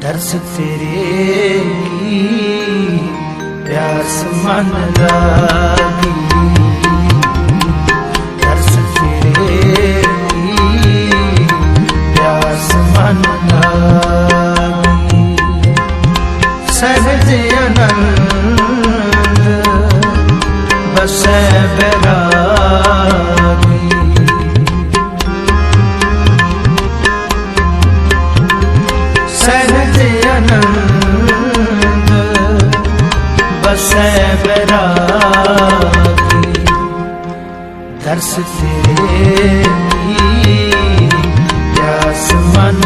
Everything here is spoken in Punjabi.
ਦਰਸ ਤੇਰੇ ਕੀ ਪਿਆਸ ਮਨ ਲਾਗੀ ਦਰਸ ਤੇਰੇ ਕੀ ਪਿਆਸ ਮਨ ਲਾਗੀ ਸਹਜ ਅਨੰਦ ਬਸੈ ਬੈਰਾਗੀ। ਸਹਜ ਅਨੰਦ ਬਸੈ ਬੈਰਾਗੀ ਦਰਸ ਤੇਰੇ ਪਿਆਸ ਮਨ